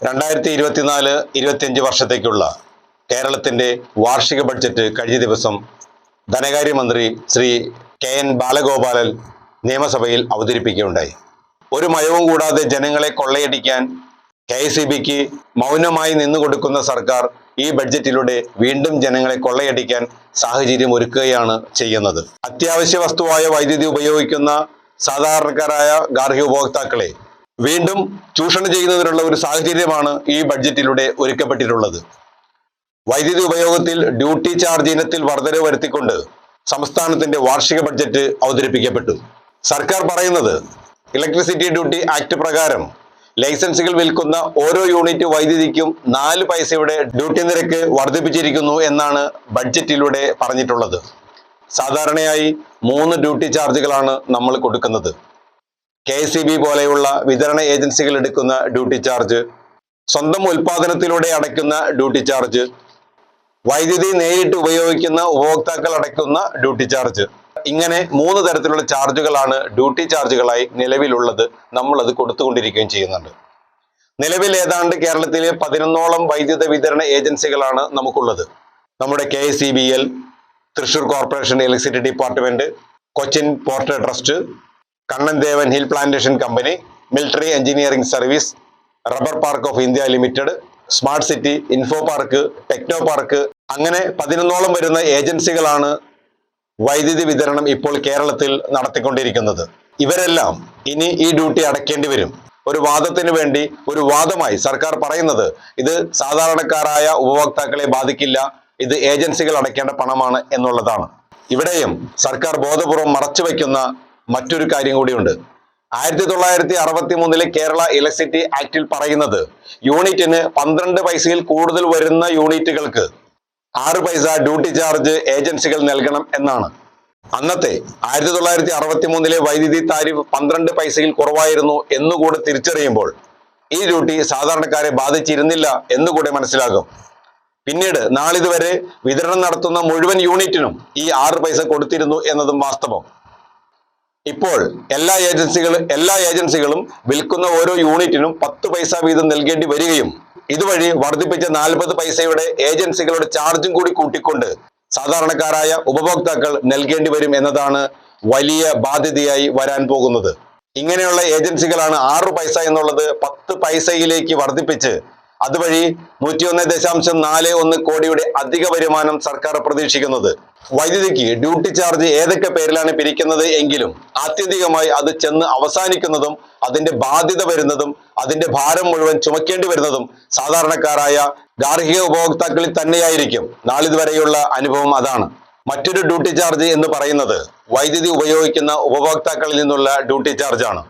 രണ്ടായിരത്തി ഇരുപത്തിനാല് ഇരുപത്തിയഞ്ച് വർഷത്തേക്കുള്ള കേരളത്തിന്റെ വാർഷിക ബഡ്ജറ്റ് കഴിഞ്ഞ ദിവസം ധനകാര്യമന്ത്രി ശ്രീ കെ എൻ ബാലഗോപാലൻ നിയമസഭയിൽ അവതരിപ്പിക്കുകയുണ്ടായി. ഒരു മയവും കൂടാതെ ജനങ്ങളെ കൊള്ളയടിക്കാൻ കെ എസ് ഇ ബിക്ക് മൗനമായി നിന്നുകൊടുക്കുന്ന സർക്കാർ ഈ ബഡ്ജറ്റിലൂടെ വീണ്ടും ജനങ്ങളെ കൊള്ളയടിക്കാൻ സാഹചര്യം ഒരുക്കുകയാണ് ചെയ്യുന്നത്. അത്യാവശ്യ വസ്തുവായ വൈദ്യുതി ഉപയോഗിക്കുന്ന സാധാരണക്കാരായ ഗാർഹിക ഉപഭോക്താക്കളെ വീണ്ടും ചൂഷണം ചെയ്യുന്നതിനുള്ള ഒരു സാഹചര്യമാണ് ഈ ബഡ്ജറ്റിലൂടെ ഒരുക്കപ്പെട്ടിട്ടുള്ളത്. വൈദ്യുതി ഉപയോഗത്തിൽ ഡ്യൂട്ടി ചാർജ് ഇനത്തിൽ വർധനവ് വരുത്തിക്കൊണ്ട് സംസ്ഥാനത്തിന്റെ വാർഷിക ബഡ്ജറ്റ് അവതരിപ്പിക്കപ്പെട്ടു. സർക്കാർ പറയുന്നത് ഇലക്ട്രിസിറ്റി ഡ്യൂട്ടി ആക്ട് പ്രകാരം ലൈസൻസുകൾ വിൽക്കുന്ന ഓരോ യൂണിറ്റ് വൈദ്യുതിക്കും നാല് പൈസയുടെ ഡ്യൂട്ടി നിരക്ക് വർദ്ധിപ്പിച്ചിരിക്കുന്നു എന്നാണ് ബഡ്ജറ്റിലൂടെ പറഞ്ഞിട്ടുള്ളത്. സാധാരണയായി മൂന്ന് ഡ്യൂട്ടി ചാർജുകളാണ് നമ്മൾ കൊടുക്കുന്നത്. കെ പോലെയുള്ള വിതരണ ഏജൻസികൾ എടുക്കുന്ന ഡ്യൂട്ടി ചാർജ് സ്വന്തം ഉൽപാദനത്തിലൂടെ അടയ്ക്കുന്ന ഡ്യൂട്ടി ചാർജ് വൈദ്യുതി നേരിട്ട് ഉപയോഗിക്കുന്ന ഉപഭോക്താക്കൾ അടയ്ക്കുന്ന ഡ്യൂട്ടി ചാർജ്. ഇങ്ങനെ മൂന്ന് തരത്തിലുള്ള ചാർജുകളാണ് ഡ്യൂട്ടി ചാർജുകളായി നിലവിലുള്ളത് നമ്മൾ അത് കൊടുത്തുകൊണ്ടിരിക്കുകയും ചെയ്യുന്നുണ്ട്. നിലവിൽ ഏതാണ്ട് കേരളത്തിലെ പതിനൊന്നോളം വൈദ്യുത വിതരണ ഏജൻസികളാണ് നമുക്കുള്ളത്. നമ്മുടെ K C B L Thrissur corporation electricity department Cochin port trust Kannan Devan hill plantation company military engineering service rubber park of India limited smart city info park techno park. അങ്ങനെ പതിനൊന്നോളം വരുന്ന ഏജൻസികളാണ് വൈദ്യുതി വിതരണം ഇപ്പോൾ കേരളത്തിൽ നടത്തിക്കൊണ്ടിരിക്കുന്നത്. ഇവരെല്ലാം ഇനി ഈ ഡ്യൂട്ടി അടയ്ക്കേണ്ടി വരും. ഒരു വാദത്തിന് വേണ്ടി ഒരു വാദമായി സർക്കാർ പറയുന്നത് ഇത് സാധാരണക്കാരായ ഉപഭോക്താക്കളെ ബാധിക്കില്ല ഇത് ഏജൻസികൾ അടയ്ക്കേണ്ട പണമാണ് എന്നുള്ളതാണ്. ഇവിടെയും സർക്കാർ ബോധപൂർവം മറച്ചുവെക്കുന്ന മറ്റൊരു കാര്യം കൂടിയുണ്ട്. ആയിരത്തി തൊള്ളായിരത്തി അറുപത്തി മൂന്നിലെ കേരള ഇലക്ട്രിസിറ്റി ആക്ടിൽ പറയുന്നത് യൂണിറ്റിന് പന്ത്രണ്ട് പൈസയിൽ കൂടുതൽ വരുന്ന യൂണിറ്റുകൾക്ക് ആറ് പൈസ ഡ്യൂട്ടി ചാർജ് ഏജൻസികൾ നൽകണം എന്നാണ്. അന്നത്തെ ആയിരത്തി തൊള്ളായിരത്തി അറുപത്തി മൂന്നിലെ വൈദ്യുതി താരിഫ് പന്ത്രണ്ട് പൈസയിൽ കുറവായിരുന്നു എന്നുകൂടെ തിരിച്ചറിയുമ്പോൾ ഈ ഡ്യൂട്ടി സാധാരണക്കാരെ ബാധിച്ചിരുന്നില്ല എന്നുകൂടെ മനസ്സിലാകും. പിന്നീട് നാളിതുവരെ വിതരണം നടത്തുന്ന മുഴുവൻ യൂണിറ്റിനും ഈ ആറ് പൈസ കൊടുത്തിരുന്നു എന്നതും വാസ്തവം. ഇപ്പോൾ എല്ലാ ഏജൻസികളും എല്ലാ ഏജൻസികളും വിൽക്കുന്ന ഓരോ യൂണിറ്റിനും പത്ത് പൈസ വീതം നൽകേണ്ടി വരികയും ഇതുവഴി വർദ്ധിപ്പിച്ച നാൽപ്പത് പൈസയുടെ ഏജൻസികളുടെ ചാർജും കൂടി കൂട്ടിക്കൊണ്ട് സാധാരണക്കാരായ ഉപഭോക്താക്കൾ നൽകേണ്ടി വരും എന്നതാണ് വലിയ ബാധ്യതയായി വരാൻ പോകുന്നത്. ഇങ്ങനെയുള്ള ഏജൻസികളാണ് ആറ് പൈസ എന്നുള്ളത് പത്ത് പൈസയിലേക്ക് വർദ്ധിപ്പിച്ച് അതുവഴി നൂറ്റിയൊന്ന് ദശാംശം നാല് ഒന്ന് കോടിയുടെ അധിക വരുമാനം സർക്കാർ പ്രതീക്ഷിക്കുന്നത്. വൈദ്യുതിക്ക് ഡ്യൂട്ടി ചാർജ് ഏതൊക്കെ പേരിലാണ് പിരിക്കുന്നത് എങ്കിലും ആത്യന്തികമായി അത് ചെന്ന് അവസാനിക്കുന്നതും അതിന്റെ ബാധ്യത വരുന്നതും അതിന്റെ ഭാരം മുഴുവൻ ചുമക്കേണ്ടി വരുന്നതും സാധാരണക്കാരായ ഗാർഹിക ഉപഭോക്താക്കളിൽ തന്നെയായിരിക്കും. നാളിതുവരെയുള്ള അനുഭവം അതാണ്. മറ്റൊരു ഡ്യൂട്ടി ചാർജ് എന്ന് പറയുന്നത് വൈദ്യുതി ഉപയോഗിക്കുന്ന ഉപഭോക്താക്കളിൽ നിന്നുള്ള ഡ്യൂട്ടി ചാർജ് ആണ്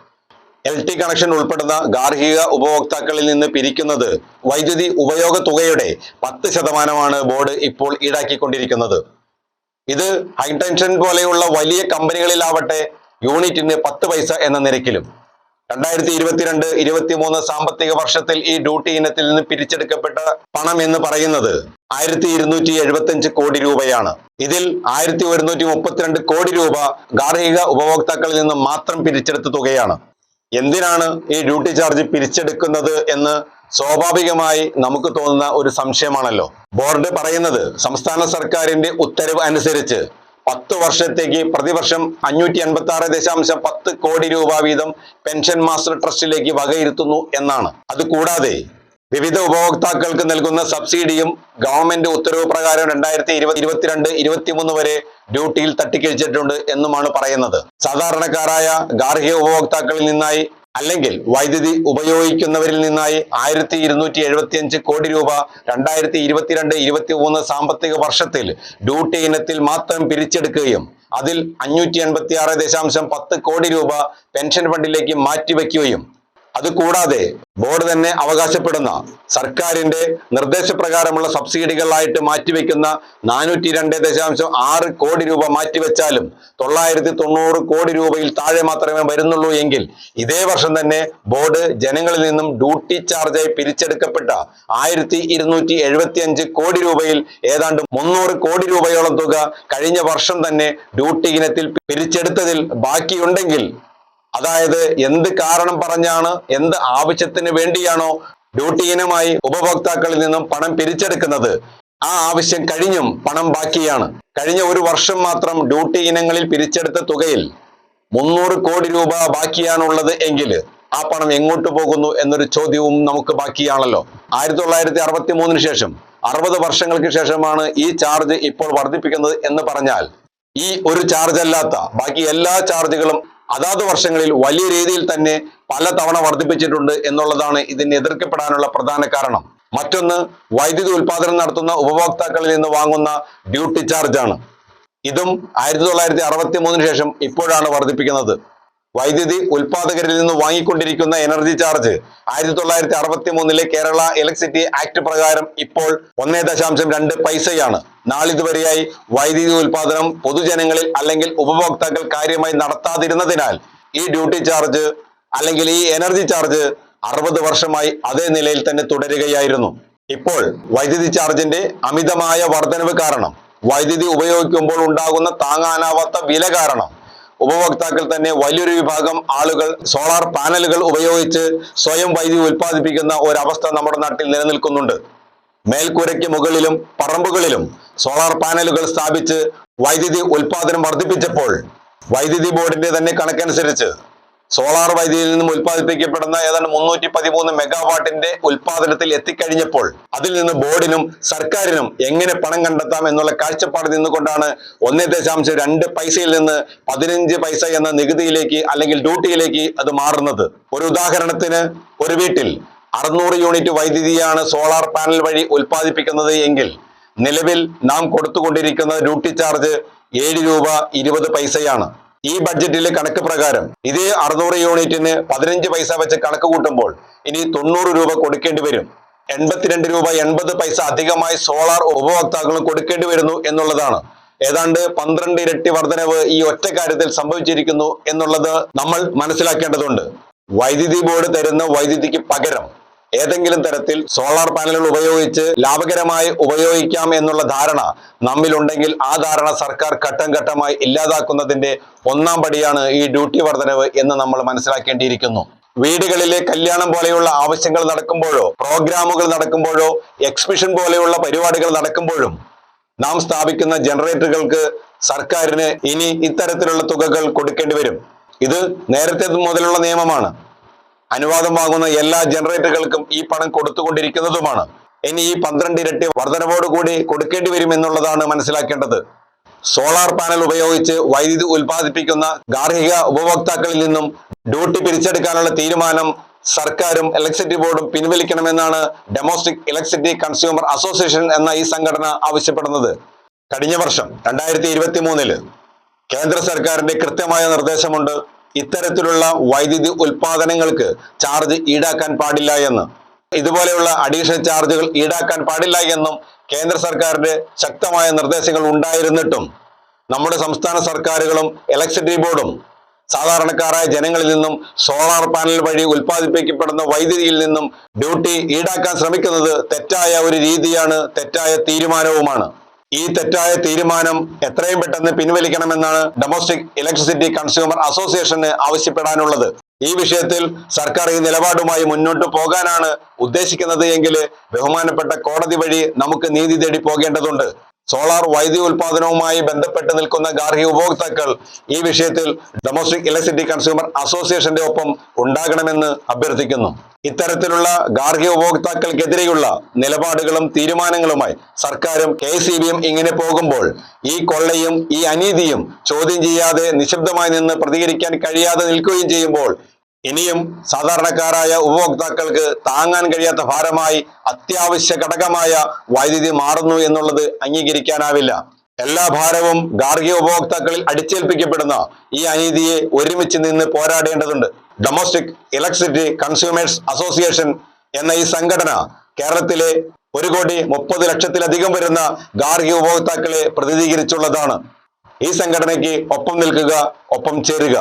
എൽ ടി കണക്ഷൻ ഉൾപ്പെടുന്ന ഗാർഹിക ഉപഭോക്താക്കളിൽ നിന്ന് പിരിക്കുന്നത് വൈദ്യുതി ഉപയോഗ തുകയുടെ പത്ത് ശതമാനമാണ് ബോർഡ് ഇപ്പോൾ ഈടാക്കിക്കൊണ്ടിരിക്കുന്നത്. ഇത് ഹൈടെൻഷൻ പോലെയുള്ള വലിയ കമ്പനികളിലാവട്ടെ യൂണിറ്റിന് പത്ത് പൈസ എന്ന നിരക്കിലും. രണ്ടായിരത്തി ഇരുപത്തിരണ്ട് ഇരുപത്തി മൂന്ന് സാമ്പത്തിക വർഷത്തിൽ ഈ ഡ്യൂട്ടി ഇനത്തിൽ നിന്ന് പിരിച്ചെടുക്കപ്പെട്ട പണം എന്ന് പറയുന്നത് ആയിരത്തി ഇരുന്നൂറ്റി എഴുപത്തി അഞ്ച് കോടി രൂപയാണ്. ഇതിൽ ആയിരത്തി ഒരുന്നൂറ്റി മുപ്പത്തിരണ്ട് കോടി രൂപ ഗാർഹിക ഉപഭോക്താക്കളിൽ നിന്ന് മാത്രം പിരിച്ചെടുത്ത തുകയാണ്. എന്തിനാണ് ഈ ഡ്യൂട്ടി ചാർജ് പിരിച്ചെടുക്കുന്നത് എന്ന് സ്വാഭാവികമായി നമുക്ക് തോന്നുന്ന ഒരു സംശയമാണല്ലോ. ബോർഡ് പറയുന്നത് സംസ്ഥാന സർക്കാരിന്റെ ഉത്തരവ് അനുസരിച്ച് പത്ത് വർഷത്തേക്ക് പ്രതിവർഷം അഞ്ഞൂറ്റി അൻപത്തി ആറ് ദശാംശം പത്ത് കോടി രൂപ വീതം പെൻഷൻ മാസ്റ്റർ ട്രസ്റ്റിലേക്ക് വകയിരുത്തുന്നു എന്നാണ്. അത് കൂടാതെ വിവിധ ഉപഭോക്താക്കൾക്ക് നൽകുന്ന സബ്സിഡിയും ഗവൺമെന്റ് ഉത്തരവ് പ്രകാരം രണ്ടായിരത്തി ഇരുപത് ഇരുപത്തിരണ്ട് ഇരുപത്തിമൂന്ന് വരെ ഡ്യൂട്ടിയിൽ തട്ടിക്കഴിച്ചിട്ടുണ്ട് എന്നുമാണ് പറയുന്നത്. സാധാരണക്കാരായ ഗാർഹിക ഉപഭോക്താക്കളിൽ നിന്നായി അല്ലെങ്കിൽ വൈദ്യുതി ഉപയോഗിക്കുന്നവരിൽ നിന്നായി ആയിരത്തി ഇരുന്നൂറ്റി എഴുപത്തി അഞ്ച് കോടി രൂപ രണ്ടായിരത്തി ഇരുപത്തിരണ്ട് ഇരുപത്തി മൂന്ന് സാമ്പത്തിക വർഷത്തിൽ ഡ്യൂട്ടി ഇനത്തിൽ മാത്രം പിരിച്ചെടുക്കുകയും അതിൽ അഞ്ഞൂറ്റി എൺപത്തി ആറ് ദശാംശം പത്ത് കോടി രൂപ പെൻഷൻ ഫണ്ടിലേക്ക് മാറ്റിവെക്കുകയും അതുകൂടാതെ ബോർഡ് തന്നെ അവകാശപ്പെടുന്ന സർക്കാരിന്റെ നിർദ്ദേശപ്രകാരമുള്ള സബ്സിഡികളായിട്ട് മാറ്റിവെക്കുന്ന നാനൂറ്റി രണ്ട് ദശാംശം ആറ് കോടി രൂപ മാറ്റിവെച്ചാലും തൊള്ളായിരത്തി തൊണ്ണൂറ് കോടി രൂപയിൽ താഴെ മാത്രമേ വരുന്നുള്ളൂ എങ്കിൽ ഇതേ വർഷം തന്നെ ബോർഡ് ജനങ്ങളിൽ നിന്നും ഡ്യൂട്ടി ചാർജായി പിരിച്ചെടുക്കപ്പെട്ട ആയിരത്തി ഇരുന്നൂറ്റി എഴുപത്തി അഞ്ച് കോടി രൂപയിൽ ഏതാണ്ട് മുന്നൂറ് കോടി രൂപയോളം തുക കഴിഞ്ഞ വർഷം തന്നെ ഡ്യൂട്ടി ഇനത്തിൽ പിരിച്ചെടുത്തതിൽ ബാക്കിയുണ്ടെങ്കിൽ അതായത് എന്ത് കാരണം പറഞ്ഞാണ് എന്ത് ആവശ്യത്തിന് വേണ്ടിയാണോ ഡ്യൂട്ടി ഇനമായി ഉപഭോക്താക്കളിൽ നിന്നും പണം പിരിച്ചെടുക്കുന്നത്? ആ ആവശ്യം കഴിഞ്ഞും പണം ബാക്കിയാണ്. കഴിഞ്ഞ ഒരു വർഷം മാത്രം ഡ്യൂട്ടി ഇനങ്ങളിൽ പിരിച്ചെടുത്ത തുകയിൽ മുന്നൂറ് കോടി രൂപ ബാക്കിയാണുള്ളത് എങ്കിൽ ആ പണം എങ്ങോട്ട് പോകുന്നു എന്നൊരു ചോദ്യവും നമുക്ക് ബാക്കിയാണല്ലോ. ആയിരത്തി തൊള്ളായിരത്തി അറുപത്തി മൂന്നിന് ശേഷം അറുപത് വർഷങ്ങൾക്ക് ശേഷമാണ് ഈ ചാർജ് ഇപ്പോൾ വർദ്ധിപ്പിക്കുന്നത് എന്ന് പറഞ്ഞാൽ ഈ ഒരു ചാർജ് അല്ലാത്ത ബാക്കി എല്ലാ ചാർജുകളും അതാത് വർഷങ്ങളിൽ വലിയ രീതിയിൽ തന്നെ പല തവണ വർദ്ധിപ്പിച്ചിട്ടുണ്ട് എന്നുള്ളതാണ് ഇതിന് എതിർക്കപ്പെടാനുള്ള പ്രധാന കാരണം. മറ്റൊന്ന് വൈദ്യുതി ഉൽപാദനം നടത്തുന്ന ഉപഭോക്താക്കളിൽ നിന്ന് വാങ്ങുന്ന ഡ്യൂട്ടി ചാർജ് ആണ് ഇതും ആയിരത്തി തൊള്ളായിരത്തി അറുപത്തി മൂന്നിന് ശേഷം ഇപ്പോഴാണ് വർദ്ധിപ്പിക്കുന്നത്. വൈദ്യുതി ഉൽപാദകരിൽ നിന്ന് വാങ്ങിക്കൊണ്ടിരിക്കുന്ന എനർജി ചാർജ് ആയിരത്തി തൊള്ളായിരത്തി അറുപത്തി മൂന്നിലെ കേരള ഇലക്ട്രിസിറ്റി ആക്ട് പ്രകാരം ഇപ്പോൾ ഒന്നേ ദശാംശം രണ്ട് പൈസയാണ്. നാളിതുവരെയായി വൈദ്യുതി ഉൽപാദനം പൊതുജനങ്ങളിൽ അല്ലെങ്കിൽ ഉപഭോക്താക്കൾ കാര്യമായി നടത്താതിരുന്നതിനാൽ ഈ ഡ്യൂട്ടി ചാർജ് അല്ലെങ്കിൽ ഈ എനർജി ചാർജ് അറുപത് വർഷമായി അതേ നിലയിൽ തന്നെ തുടരുകയായിരുന്നു. ഇപ്പോൾ വൈദ്യുതി ചാർജിന്റെ അമിതമായ വർധനവ് കാരണം വൈദ്യുതി ഉപയോഗിക്കുമ്പോൾ ഉണ്ടാകുന്ന താങ്ങാനാവാത്ത വില കാരണം ഉപഭോക്താക്കൾ തന്നെ വലിയൊരു വിഭാഗം ആളുകൾ സോളാർ പാനലുകൾ ഉപയോഗിച്ച് സ്വയം വൈദ്യുതി ഉൽപ്പാദിപ്പിക്കുന്ന ഒരവസ്ഥ നമ്മുടെ നാട്ടിൽ നിലനിൽക്കുന്നുണ്ട്. മേൽക്കൂരയ്ക്ക് മുകളിലും പറമ്പുകളിലും സോളാർ പാനലുകൾ സ്ഥാപിച്ച് വൈദ്യുതി ഉൽപാദനം വർദ്ധിപ്പിച്ചപ്പോൾ വൈദ്യുതി ബോർഡിന്റെ തന്നെ കണക്കനുസരിച്ച് സോളാർ വൈദ്യുതിയിൽ നിന്നും ഉൽപ്പാദിപ്പിക്കപ്പെടുന്ന ഏതാണ്ട് മുന്നൂറ്റി പതിമൂന്ന് മെഗാവാട്ടിന്റെ ഉൽപാദനത്തിൽ എത്തിക്കഴിഞ്ഞപ്പോൾ അതിൽ നിന്ന് ബോർഡിനും സർക്കാരിനും എങ്ങനെ പണം കണ്ടെത്താം എന്നുള്ള കാഴ്ചപ്പാട് നിന്നുകൊണ്ടാണ് ഒന്നേ ദശാംശം രണ്ട് പൈസയിൽ നിന്ന് പതിനഞ്ച് പൈസ എന്ന നികുതിയിലേക്ക് അല്ലെങ്കിൽ ഡ്യൂട്ടിയിലേക്ക് അത് മാറുന്നത്. ഒരു ഉദാഹരണത്തിന് ഒരു വീട്ടിൽ അറുന്നൂറ് യൂണിറ്റ് വൈദ്യുതിയാണ് സോളാർ പാനൽ വഴി ഉൽപ്പാദിപ്പിക്കുന്നത് നിലവിൽ നാം കൊടുത്തുകൊണ്ടിരിക്കുന്ന ഡ്യൂട്ടി ചാർജ് ഏഴ് രൂപ ഇരുപത് പൈസയാണ്. ഈ ബഡ്ജറ്റിലെ കണക്ക് പ്രകാരം ഇതേ അറുന്നൂറ് യൂണിറ്റിന് പതിനഞ്ച് പൈസ വെച്ച് കണക്ക് കൂട്ടുമ്പോൾ ഇനി തൊണ്ണൂറ് രൂപ കൊടുക്കേണ്ടി വരും. എൺപത്തിരണ്ട് രൂപ എൺപത് പൈസ അധികമായി സോളാർ ഉപഭോക്താക്കളും കൊടുക്കേണ്ടി വരുന്നു എന്നുള്ളതാണ്. ഏതാണ്ട് പന്ത്രണ്ട് ഇരട്ടി വർധനവ് ഈ ഒറ്റ കാര്യത്തിൽ സംഭവിച്ചിരിക്കുന്നു എന്നുള്ളത് നമ്മൾ മനസ്സിലാക്കേണ്ടതുണ്ട്. വൈദ്യുതി ബോർഡ് തരുന്ന വൈദ്യുതിക്ക് പകരം ഏതെങ്കിലും തരത്തിൽ സോളാർ പാനലുകൾ ഉപയോഗിച്ച് ലാഭകരമായി ഉപയോഗിക്കാം എന്നുള്ള ധാരണ നമ്മിലുണ്ടെങ്കിൽ ആ ധാരണ സർക്കാർ ഘട്ടം ഘട്ടമായി ഇല്ലാതാക്കുന്നതിന്റെ ഒന്നാം പടിയാണ് ഈ ഡ്യൂട്ടി വർധനവ് എന്ന് നമ്മൾ മനസ്സിലാക്കേണ്ടിയിരിക്കുന്നു. വീടുകളിലെ കല്യാണം പോലെയുള്ള ആവശ്യങ്ങൾ നടക്കുമ്പോഴോ പ്രോഗ്രാമുകൾ നടക്കുമ്പോഴോ എക്സിബിഷൻ പോലെയുള്ള പരിപാടികൾ നടക്കുമ്പോഴും നാം സ്ഥാപിക്കുന്ന ജനറേറ്ററുകൾക്ക് സർക്കാരിന് ഇനി ഇത്തരത്തിലുള്ള തുകകൾ കൊടുക്കേണ്ടി വരും. ഇത് നേരത്തെ മുതലുള്ള നിയമമാണ്. അനുവാദം വാങ്ങുന്ന എല്ലാ ജനറേറ്ററുകൾക്കും ഈ പണം കൊടുത്തുകൊണ്ടിരിക്കുന്നതുമാണ്. ഇനി ഈ പന്ത്രണ്ട് ഇരട്ടി വർധനവോട് കൂടി കൊടുക്കേണ്ടി വരും എന്നുള്ളതാണ് മനസ്സിലാക്കേണ്ടത്. സോളാർ പാനൽ ഉപയോഗിച്ച് വൈദ്യുതി ഉൽപ്പാദിപ്പിക്കുന്ന ഗാർഹിക ഉപഭോക്താക്കളിൽ നിന്നും ഡ്യൂട്ടി പിരിച്ചെടുക്കാനുള്ള തീരുമാനം സർക്കാരും ഇലക്ട്രിസിറ്റി ബോർഡും പിൻവലിക്കണമെന്നാണ് ഡൊമസ്റ്റിക് ഇലക്ട്രിസിറ്റി കൺസ്യൂമർ അസോസിയേഷൻ എന്ന ഈ സംഘടന ആവശ്യപ്പെടുന്നത്. കഴിഞ്ഞ വർഷം രണ്ടായിരത്തി ഇരുപത്തി മൂന്നിൽ കേന്ദ്ര സർക്കാരിന്റെ കൃത്യമായ നിർദ്ദേശമുണ്ട്. ഇത്തരത്തിലുള്ള വൈദ്യുതി ഉൽപാദനങ്ങൾക്ക് ചാർജ് ഈടാക്കാൻ പാടില്ല എന്ന് ഇതുപോലെയുള്ള അഡീഷണൽ ചാർജുകൾ ഈടാക്കാൻ പാടില്ല എന്നും കേന്ദ്ര സർക്കാരിന്റെ ശക്തമായ നിർദ്ദേശങ്ങൾ ഉണ്ടായിരുന്നിട്ടും നമ്മുടെ സംസ്ഥാന സർക്കാരുകളും ഇലക്ട്രിസിറ്റി ബോർഡും സാധാരണക്കാരായ ജനങ്ങളിൽ നിന്നും സോളാർ പാനൽ വഴി ഉൽപ്പാദിപ്പിക്കപ്പെടുന്ന വൈദ്യുതിയിൽ നിന്നും ഡ്യൂട്ടി ഈടാക്കാൻ ശ്രമിക്കുന്നത് തെറ്റായ ഒരു രീതിയാണ് തെറ്റായ തീരുമാനവുമാണ്. ഈ തെറ്റായ തീരുമാനം എത്രയും പെട്ടെന്ന് പിൻവലിക്കണമെന്നാണ് ഡൊമസ്റ്റിക് ഇലക്ട്രിസിറ്റി കൺസ്യൂമർ അസോസിയേഷന് ആവശ്യപ്പെടാനുള്ളത്. ഈ വിഷയത്തിൽ സർക്കാർ ഈ നിലപാടുമായി മുന്നോട്ട് പോകാനാണ് ഉദ്ദേശിക്കുന്നത് എങ്കിൽ ബഹുമാനപ്പെട്ട കോടതി വഴി നമുക്ക് നീതി തേടി പോകേണ്ടതുണ്ട്. സോളാർ വൈദ്യുതി ഉൽപാദനവുമായി ബന്ധപ്പെട്ട് നിൽക്കുന്ന ഗാർഹിക ഉപഭോക്താക്കൾ ഈ വിഷയത്തിൽ ഡൊമസ്റ്റിക് ഇലക്ട്രിസിറ്റി കൺസ്യൂമർ അസോസിയേഷന്റെ ഒപ്പം ഉണ്ടാകണമെന്ന് അഭ്യർത്ഥിക്കുന്നു. ഇത്തരത്തിലുള്ള ഗാർഹിക ഉപഭോക്താക്കൾക്കെതിരെയുള്ള നിലപാടുകളും തീരുമാനങ്ങളുമായി സർക്കാരും കെ ഇങ്ങനെ പോകുമ്പോൾ ഈ കൊള്ളയും ഈ അനീതിയും ചോദ്യം ചെയ്യാതെ നിശബ്ദമായി നിന്ന് പ്രതികരിക്കാൻ കഴിയാതെ നിൽക്കുകയും ചെയ്യുമ്പോൾ ഇനിയും സാധാരണക്കാരായ ഉപഭോക്താക്കൾക്ക് താങ്ങാൻ കഴിയാത്ത ഭാരമായി അത്യാവശ്യ ഘടകമായ വൈദ്യുതി മാറുന്നു എന്നുള്ളത് അംഗീകരിക്കാനാവില്ല. എല്ലാ ഭാരവും ഗാർഹിക ഉപഭോക്താക്കളിൽ അടിച്ചേൽപ്പിക്കപ്പെടുന്ന ഈ അനീതിയെ ഒരുമിച്ച് നിന്ന് പോരാടേണ്ടതുണ്ട്. ഡൊമസ്റ്റിക് ഇലക്ട്രിസിറ്റി കൺസ്യൂമേഴ്സ് അസോസിയേഷൻ എന്ന ഈ സംഘടന കേരളത്തിലെ ഒരു കോടി മുപ്പത് ലക്ഷത്തിലധികം വരുന്ന ഗാർഹിക ഉപഭോക്താക്കളെ പ്രതിനിധീകരിച്ചുള്ളതാണ്. ഈ സംഘടനയ്ക്ക് ഒപ്പം നിൽക്കുക ഒപ്പം ചേരുക.